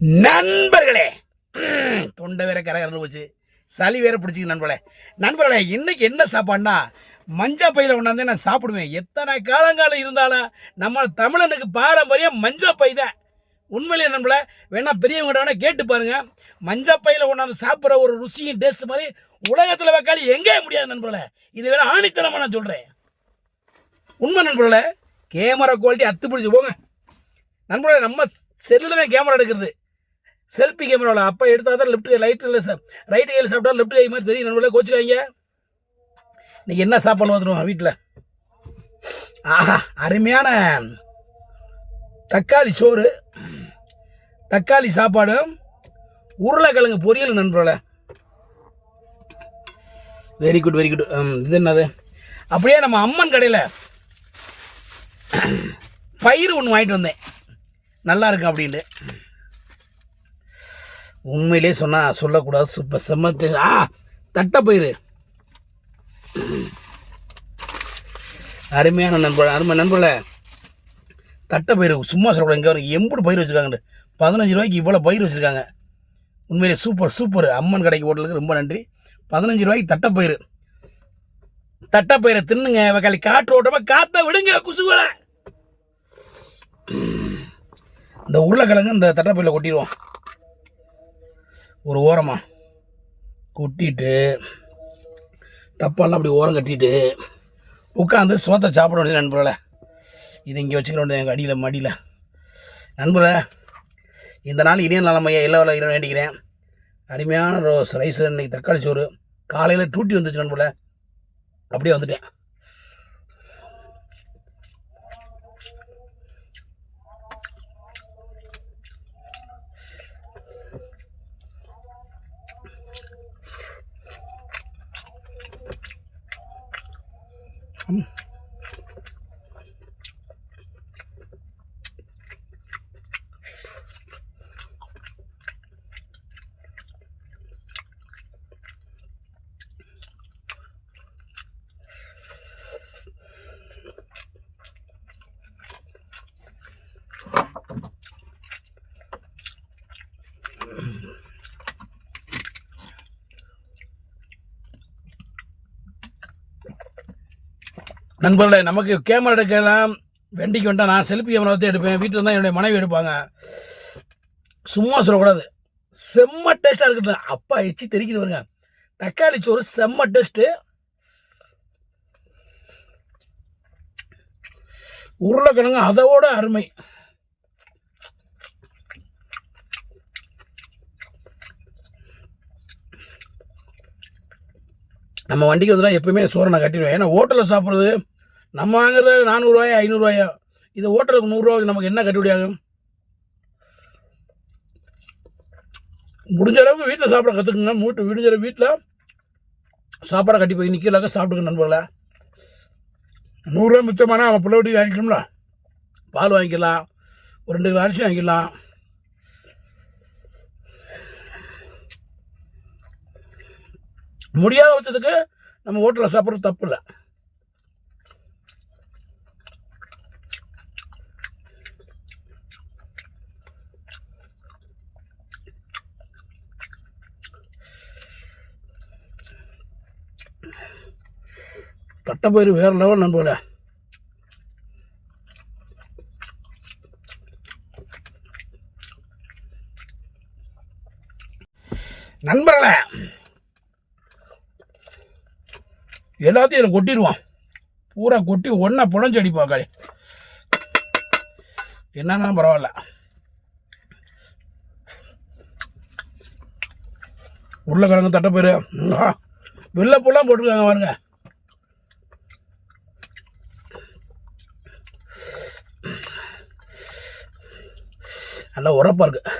நண்பர்களே. தொண்டை வேற கரகரன்னு போச்சு. சளி வேற பிடிச்சிக்கு நண்பர்களே. நண்பர்களே இன்னைக்கு என்ன சாப்பாடுனா மஞ்சா பையில கொண்டாந்து நான் சாப்பிடுவேன். எத்தனை காலங்காலம் இருந்தாலும் நம்ம தமிழனுக்கு பாரம்பரியம் மஞ்சா பை தான். உண்மையிலேயே நண்பர்களே வேணா பெரியவங்க வேணா கேட்டு பாருங்க. மஞ்சா பையில கொண்டாந்து சாப்பிட்ற ஒரு ருசியும் டேஸ்ட் மாதிரி உலகத்தில் வைக்காலி எங்கே முடியாது நண்பர்களே. இது வேற ஆணித்தனமாக நான் சொல்கிறேன் உண்மை நண்பர்களே கேமரா குவாலிட்டி அத்து பிடிச்சி போங்க. நண்பர்களே நம்ம செல்லில் தான் கேமரா எடுக்கிறது. செல்ஃபி கேமராவில் அப்போ எடுத்தால் தான் லெஃப்ட் ரைட் இல்லை ரைட் கையில் சாப்பிட்டா லெஃப்ட் கை மாதிரி தெரியும். நண்பர்களே கோச்சிக்காங்க இன்னைக்கு என்ன சாப்பாடு வந்துடுவோம் வீட்டில் ஆஹா அருமையான தக்காளி சோறு தக்காளி சாப்பாடு உருளைக்கிழங்கு பொரியல் நண்பர்களே. வெரி குட் வெரி குட் இது என்னது? அப்படியே நம்ம அம்மன் கடையில் பயிர் ஒன்று வாங்கிட்டு வந்தேன். நல்லா இருக்கும் அப்படின்ட்டு. உண்மையிலே சொன்னால் சொல்லக்கூடாது. சூப்பர் செம்ம taste. ஆ தட்டைப்பயிறு அருமையான நண்பர் அருமை நண்பர்களே. தட்டைப்பயிறு சும்மா சொல்லக்கூடாது. இங்கே ஒரு பயிர் வச்சுருக்காங்க பதினஞ்சு ரூபாய்க்கு இவ்வளோ பயிர் வச்சுருக்காங்க. உண்மையிலே சூப்பர் சூப்பர் அம்மன் கடைக்கு ஹோட்டலுக்கு ரொம்ப நன்றி. பதினஞ்சு ரூபாய்க்கு தட்டைப்பயிறு தட்டப்பயிரை தின்னுங்க வக்காளி. காற்று ஓட்டமாக காற்றை விடுங்க குசுகளை இந்த உருளைக்கிழங்கு இந்த தட்டப்பயிரில் கொட்டிடுவோம். ஒரு ஓரமாக கொட்டிட்டு டப்பாலாம் அப்படி ஓரம் கட்டிட்டு உட்காந்து சோத்தை சாப்பிட வேண்டியது நண்பர்களே. இது இங்கே வச்சுக்கிற வேண்டியது எங்கள் அடியில் மடியில். நண்பர்களே இந்த நாள் இனிய நிலைமையை எல்லா இறை வேண்டிக்கிறேன். அருமையான ரோஸ் ரைஸ் இன்னைக்கு தக்காளி சோறு. காலையில் டூட்டி வந்துச்சு நண்பர்களே. அப்படியே வந்துட்டேன். நண்பர்களே நமக்கு கேமரா எடுக்கலாம். வெண்டிக்கு வந்தால் நான் செல்ஃபி கேமரா தான் எடுப்பேன். வீட்டில் தான் என்னுடைய மனைவி எடுப்பாங்க. சும்மா சொல்லக்கூடாது. செம்ம டேஸ்ட்டாக இருக்கட்டும் அப்பா எச்சி தெரிக்குது வருங்க தக்காளி சோறு செம்ம டேஸ்ட்டு உருளைக்கிழங்கு அதோட அருமை. நம்ம வண்டிக்கு வந்துடா எப்பயுமே சோறை நான் கட்டிடுவேன். ஏன்னா ஹோட்டலில் சாப்பிட்றது நம்ம வாங்குறது நானூறுரூவாயா ஐநூறுரூவாயா இது ஹோட்டலுக்கு நூறுரூவாய்க்கு நமக்கு என்ன கட்டுப்படியாகும்? முடிஞ்ச அளவுக்கு வீட்டில் சாப்பிட கற்றுக்குங்க மூட்டு விடுஞ்ச வீட்டில் சாப்பாடை கட்டி போய் நிற்கலாக்க சாப்பிடுங்க நண்பர்களே. நூறுரூவா மிச்சமானா அவன் பிள்ளை வட்டி வாங்கிக்கணும்ல? பால் வாங்கிக்கலாம். ஒரு ரெண்டு கிலோ அரிசி வாங்கிக்கலாம். முடியாத பட்சத்துக்கு நம்ம ஹோட்டலில் சாப்பிட்றது தப்பு இல்லை. தட்டைப்பயிறு வேறு லெவல் நண்பர்களே. நண்பர்களே எல்லாத்தையும் இதில் கொட்டிடுவான் பூரா கொட்டி ஒன்றா புழஞ்சு அடிப்பான் களி என்னன்னா பரவாயில்ல. உருளைக்கிழங்கு தட்டைப்பயிறு வெள்ளைப்பூலாம் போட்டிருக்காங்க பாருங்க. நல்லா உரப்பாக இருக்கு.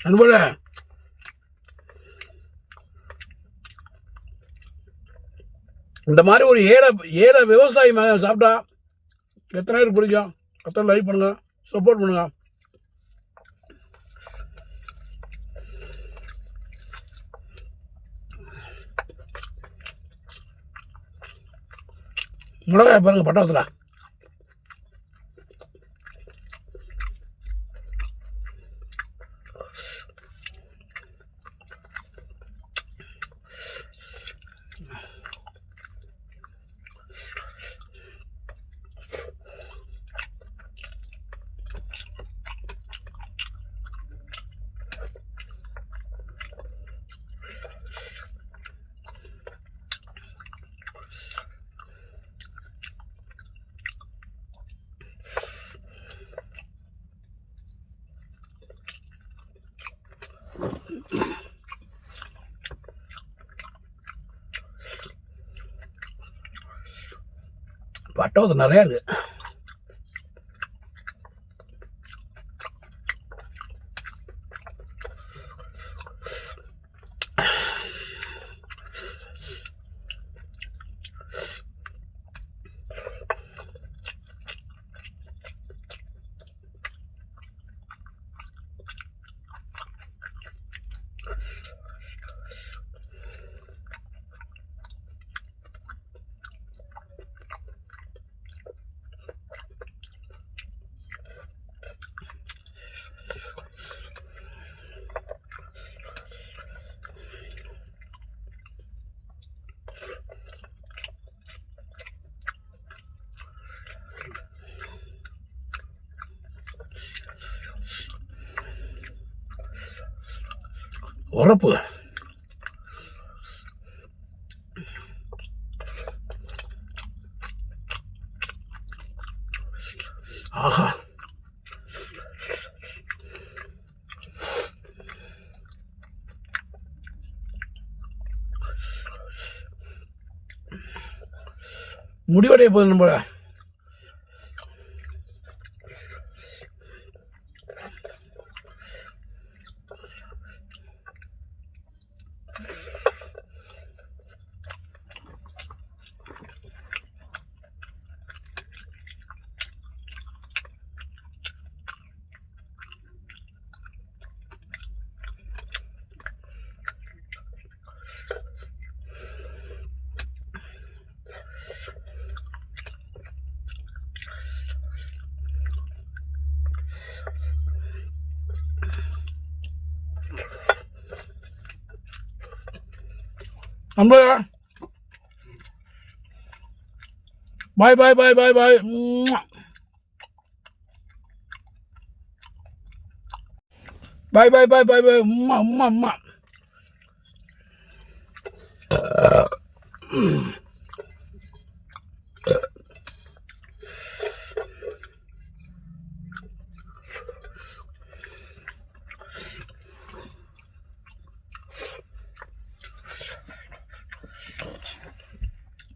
நண்பர்களே இந்த மாதிரி ஒரு ஏழை ஏழை விவசாயி சாப்பிட்டா எத்தனை பேருக்கு பிடிக்கும்? எத்தனை லைக் பண்ணுங்கள் சப்போர்ட் பண்ணுங்கள் மிளகாய் பாருங்கள் பட்டவத்தில் பட்டவத்து நிறையா இருக்குது உரப்பு. ஆஹா. முடிவடைய போகுது நம்ம நண்பர்களா பாய் பாய் பாய் பாய் பாய் பாய் பாய் பாய் பாய் பாய் உம்மா உம்மா உம்மா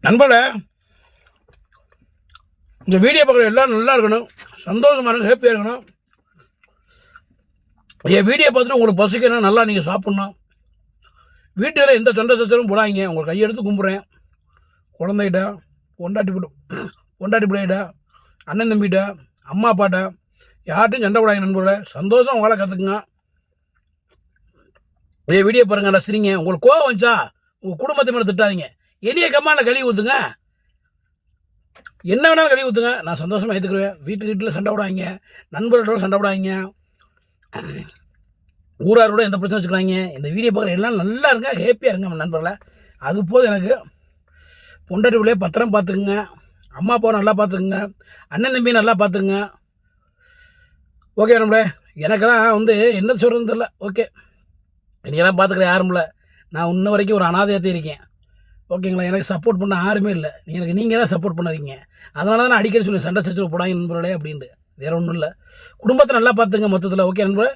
நண்பர்களே இந்த வீடியோ பார்க்குற எல்லாம் நல்லா இருக்கணும் சந்தோஷமாக இருக்கணும் ஹாப்பியாக இருக்கணும். என் வீடியோ பார்த்துட்டு உங்களுக்கு பசிக்கணும் நல்லா நீங்கள் சாப்பிட்ணும். வீட்டில் எந்த சண்டை சச்சரும் போடாங்க உங்கள் கையெடுத்து கும்பிட்றேன். குழந்தைகிட்ட பொண்டாட்டி போட்டு பொண்டாட்டி பிள்ளைகிட்ட அண்ணன் தம்பிகிட்ட அம்மா அப்பாட்ட யார்கிட்டையும் சண்டை போடாங்க நண்பர்களே. சந்தோஷம் உங்களை கற்றுக்குங்க என் வீடியோ பாருங்கள் ரசிங்க உங்களுக்கு கோவம் வந்துச்சா? உங்கள் குடும்பத்தை மேலே திட்டாதீங்க. என்னைய கம்மாவில் கழுவி ஊற்றுங்க என்ன வேணாலும் கழுவி ஊற்றுங்க நான் சந்தோஷமாக ஏற்றுக்குருவேன் வீட்டு வீட்டில் சண்டை விடாங்க நண்பர்களோட சண்டை விடாங்க ஊராரோட எந்த பிரச்சனை வச்சுக்கிறாங்க இந்த வீடியோ பார்க்குற எல்லாம் நல்லா இருங்க. ஹேப்பியாக இருங்க நண்பர்களை. அது போதும் எனக்கு. பொண்டாட்டி பிள்ளைய பத்திரம் பார்த்துக்குங்க. அம்மா அப்பாவை நல்லா பார்த்துக்குங்க. அண்ணன் தம்பி நல்லா பார்த்துக்குங்க. ஓகே நம்மளே எனக்கெல்லாம் வந்து என்ன சொல்கிறதுன்னு தெரில ஓகே. இன்றைக்கெல்லாம் பார்த்துக்கிறேன் யாரும் இல்லை. நான் இன்ன வரைக்கும் ஒரு அனாதையத்தை இருக்கேன். ஓகேங்களா? எனக்கு சப்போர்ட் பண்ண யாருமே இல்லை. எனக்கு நீங்கள் தான் சப்போர்ட் பண்ணாதீங்க. அதனால தான் நான் அடிக்கடி சொல்லி சண்டை சச்சரவு போடாங்க நண்பர்களே அப்படின்ட்டு. வேற ஒன்றும் இல்லை. குடும்பத்தை நல்லா பார்த்துங்க மொத்தத்தில் ஓகே நண்பர்களே?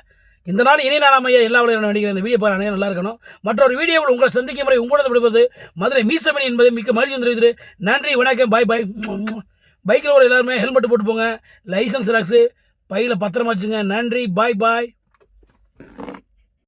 இந்த நாள் இனி நாளாம் ஐயா எல்லா விளையாட வேண்டிய இந்த வீடியோ பாருங்க நல்லா இருக்கணும். மற்றொரு வீடியோவில் உங்களை சந்திக்கும் முறை உங்களது விடுவது மதுரை மீசமணி என்பது மிக்க மகிழ்ச்சி தெரிவித்து நன்றி வணக்கம் பாய் பாய் பைக்கில் ஒரு எல்லாருமே ஹெல்மெட் போட்டு போங்க. லைசன்ஸ் ராக்ஸு பையில் பத்திரமா வச்சுங்க. நன்றி பாய் பாய்